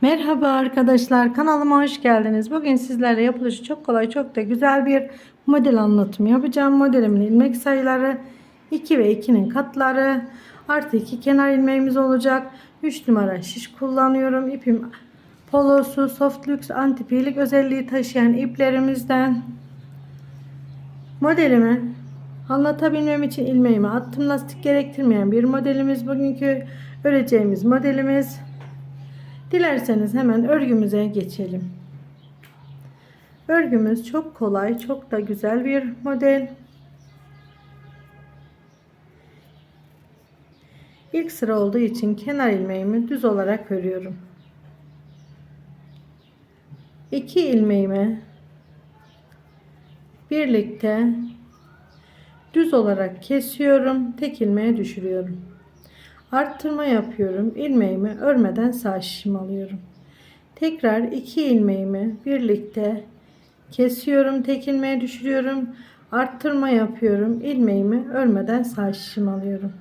Merhaba arkadaşlar kanalıma hoş geldiniz. Bugün sizlerle yapılışı çok kolay çok da güzel bir model anlatımı yapacağım. Modelimin ilmek sayıları 2 ve 2'nin katları artı 2 kenar ilmeğimiz olacak. 3 numara şiş kullanıyorum. İpim polosu soft lux antipilik özelliği taşıyan iplerimizden. Modelimi anlatabilmem için ilmeğimi attım. Lastik gerektirmeyen bir modelimiz. Bugünkü öreceğimiz modelimiz. Dilerseniz hemen örgümüze geçelim. Örgümüz çok kolay, çok da güzel bir model. İlk sıra olduğu için kenar ilmeğimi düz olarak örüyorum. İki ilmeğimi birlikte düz olarak kesiyorum. Tek ilmeğe düşürüyorum. Arttırma yapıyorum. ilmeğimi örmeden sağ şişim alıyorum. Tekrar iki ilmeğimi birlikte kesiyorum. Tek ilmeğe düşürüyorum. Arttırma yapıyorum. ilmeğimi örmeden sağ şişim alıyorum.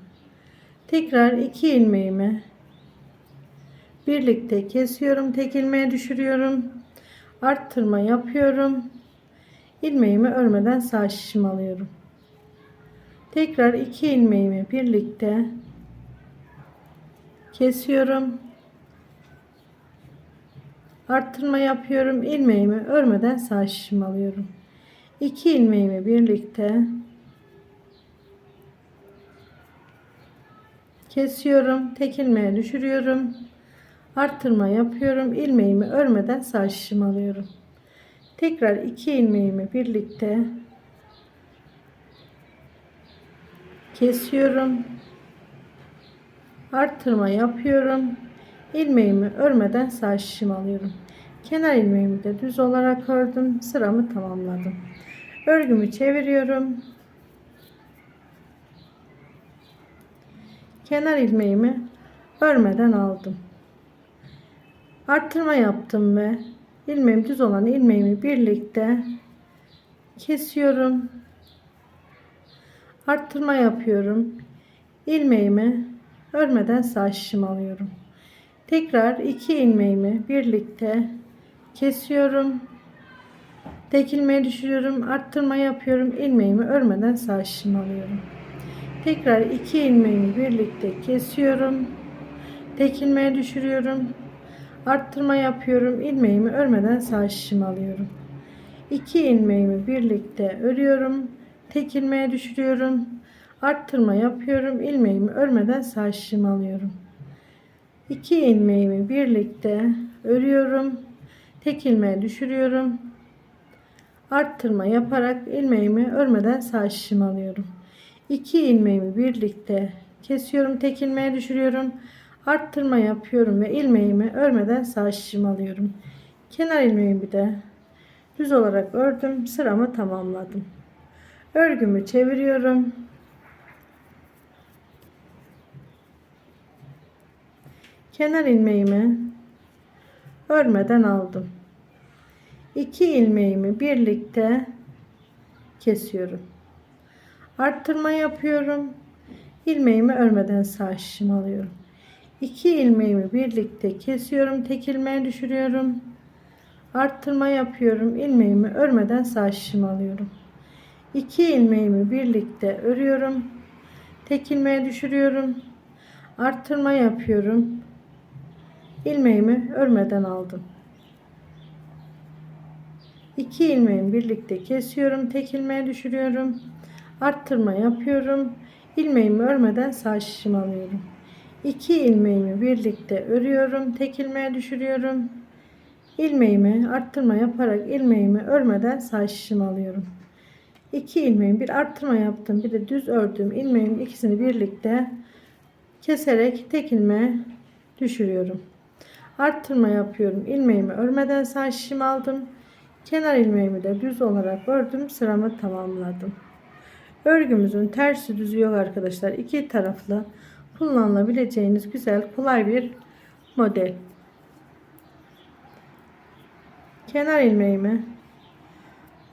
Tekrar iki ilmeğimi birlikte kesiyorum. Tek ilmeğe düşürüyorum. Arttırma yapıyorum. ilmeğimi örmeden sağ şişim alıyorum. Tekrar iki ilmeğimi birlikte kesiyorum. Arttırma yapıyorum. ilmeğimi örmeden sağ şişim alıyorum. 2 ilmeğimi birlikte kesiyorum. Tek ilmeğe düşürüyorum. Arttırma yapıyorum. ilmeğimi örmeden sağ şişim alıyorum. Tekrar 2 ilmeğimi birlikte kesiyorum arttırma yapıyorum. ilmeğimi örmeden sağ şişim alıyorum. Kenar ilmeğimi de düz olarak ördüm. Sıramı tamamladım. Örgümü çeviriyorum. Kenar ilmeğimi örmeden aldım. Arttırma yaptım ve ilmeğim düz olan ilmeğimi birlikte kesiyorum. Arttırma yapıyorum. ilmeğimi örmeden sağ şişim alıyorum. Tekrar iki ilmeğimi birlikte kesiyorum. Tek ilmeği düşürüyorum. Arttırma yapıyorum. ilmeğimi örmeden sağ şişim alıyorum. Tekrar iki ilmeğimi birlikte kesiyorum. Tek ilmeği düşürüyorum. Arttırma yapıyorum. ilmeğimi örmeden sağ şişim alıyorum. İki ilmeğimi birlikte örüyorum. Tek ilmeğe düşürüyorum arttırma yapıyorum. ilmeğimi örmeden sağ şişimi alıyorum. 2 ilmeğimi birlikte örüyorum. Tek ilmeğe düşürüyorum. Arttırma yaparak ilmeğimi örmeden sağ şişimi alıyorum. 2 ilmeğimi birlikte kesiyorum. Tek ilmeğe düşürüyorum. Arttırma yapıyorum ve ilmeğimi örmeden sağ şişimi alıyorum. Kenar ilmeğimi de düz olarak ördüm. Sıramı tamamladım. Örgümü çeviriyorum. Kenar ilmeğimi örmeden aldım. 2 ilmeğimi birlikte kesiyorum. Arttırma yapıyorum. ilmeğimi örmeden sağ şişim alıyorum. 2 ilmeğimi birlikte kesiyorum. Tek ilmeğe düşürüyorum. Arttırma yapıyorum. ilmeğimi örmeden sağ şişim alıyorum. 2 ilmeğimi birlikte örüyorum. Tek ilmeğe düşürüyorum. Arttırma yapıyorum ilmeğimi örmeden aldım. 2 ilmeğimi birlikte kesiyorum. Tek ilmeğe düşürüyorum. Arttırma yapıyorum. ilmeğimi örmeden sağ şişim alıyorum. 2 ilmeğimi birlikte örüyorum. Tek ilmeğe düşürüyorum. ilmeğimi arttırma yaparak ilmeğimi örmeden sağ şişim alıyorum. 2 ilmeğimi bir arttırma yaptım. Bir de düz ördüğüm ilmeğin ikisini birlikte keserek tek ilmeğe düşürüyorum arttırma yapıyorum. ilmeğimi örmeden sağ aldım. Kenar ilmeğimi de düz olarak ördüm. Sıramı tamamladım. Örgümüzün tersi düzü yok arkadaşlar. İki taraflı kullanılabileceğiniz güzel kolay bir model. Kenar ilmeğimi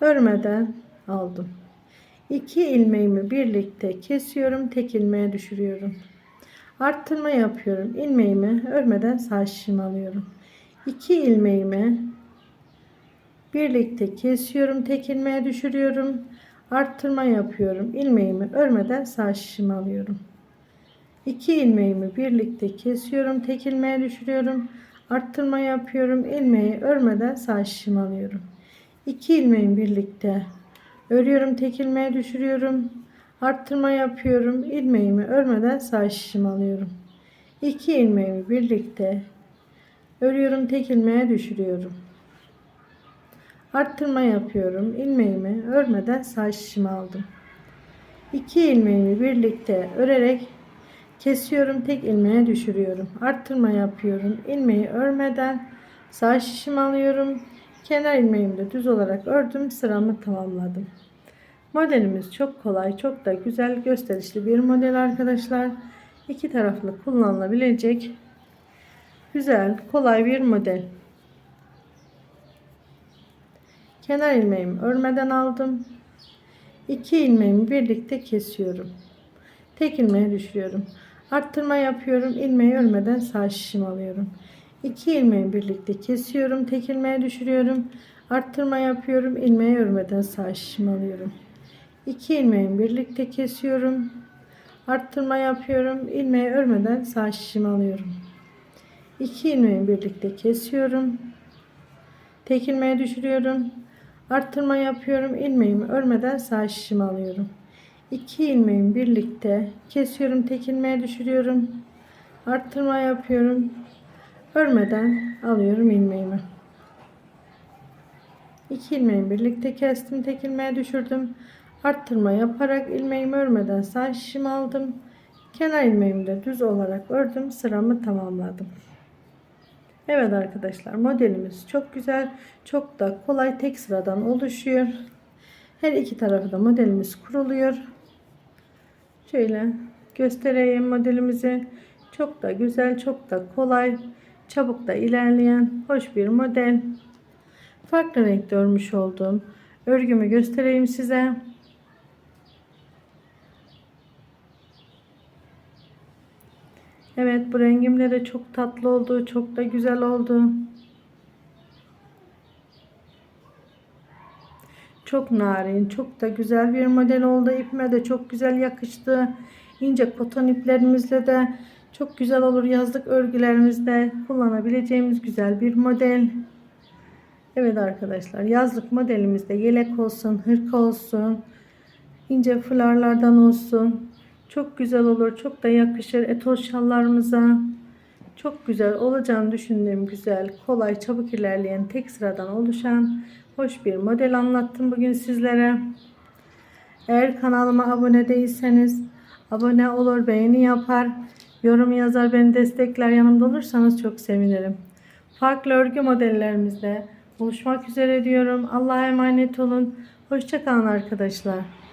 örmeden aldım. İki ilmeğimi birlikte kesiyorum. Tek ilmeğe düşürüyorum arttırma yapıyorum ilmeğimi örmeden sağ şişimi alıyorum 2 ilmeğimi birlikte kesiyorum. Tek ilmeğe düşürüyorum. Arttırma yapıyorum. ilmeğimi örmeden sağ şişimi alıyorum. 2 ilmeğimi birlikte kesiyorum. Tek ilmeğe düşürüyorum. Arttırma yapıyorum. ilmeği örmeden sağ şişimi alıyorum. 2 ilmeğimi birlikte örüyorum. Tek ilmeğe düşürüyorum. Arttırma yapıyorum. ilmeğimi örmeden sağ şişimi alıyorum. 2 ilmeğimi birlikte örüyorum. Tek ilmeğe düşürüyorum. Arttırma yapıyorum. ilmeğimi örmeden sağ şişimi aldım. 2 ilmeğimi birlikte örerek kesiyorum. Tek ilmeğe düşürüyorum. Arttırma yapıyorum. ilmeği örmeden sağ şişimi alıyorum. Kenar ilmeğimi de düz olarak ördüm. Sıramı tamamladım. Modelimiz çok kolay, çok da güzel, gösterişli bir model arkadaşlar. İki taraflı kullanılabilecek güzel, kolay bir model. Kenar ilmeğimi örmeden aldım. İki ilmeğimi birlikte kesiyorum. Tek ilmeğe düşürüyorum. Arttırma yapıyorum. ilmeği örmeden sağ şişim alıyorum. İki ilmeği birlikte kesiyorum. Tek ilmeğe düşürüyorum. Arttırma yapıyorum. ilmeği örmeden sağ şişim alıyorum. İki ilmeği birlikte kesiyorum. Arttırma yapıyorum. ilmeği örmeden sağ şişim alıyorum. İki ilmeği birlikte kesiyorum. Tek ilmeğe düşürüyorum. Arttırma yapıyorum. ilmeğimi örmeden sağ şişimi alıyorum. 2 ilmeğimi birlikte kesiyorum. Tek ilmeğe düşürüyorum. Arttırma yapıyorum. Örmeden alıyorum ilmeğimi. 2 ilmeğimi birlikte kestim. Tek ilmeğe düşürdüm. Arttırma yaparak ilmeğimi örmeden sağ şişimi aldım. Kenar ilmeğimi de düz olarak ördüm. Sıramı tamamladım. Evet arkadaşlar modelimiz çok güzel. Çok da kolay tek sıradan oluşuyor. Her iki tarafı da modelimiz kuruluyor. Şöyle göstereyim modelimizi. Çok da güzel, çok da kolay, çabuk da ilerleyen hoş bir model. Farklı renkte örmüş olduğum örgümü göstereyim size. Evet bu rengimle de çok tatlı oldu. Çok da güzel oldu. Çok narin, çok da güzel bir model oldu. İpime de çok güzel yakıştı. İnce koton iplerimizle de çok güzel olur. Yazlık örgülerimizde kullanabileceğimiz güzel bir model. Evet arkadaşlar yazlık modelimizde yelek olsun, hırka olsun, ince fularlardan olsun. Çok güzel olur. Çok da yakışır etol şallarımıza. Çok güzel olacağını düşündüğüm güzel, kolay, çabuk ilerleyen tek sıradan oluşan hoş bir model anlattım bugün sizlere. Eğer kanalıma abone değilseniz abone olur, beğeni yapar, yorum yazar, beni destekler, yanımda olursanız çok sevinirim. Farklı örgü modellerimizde buluşmak üzere diyorum. Allah'a emanet olun. Hoşçakalın arkadaşlar.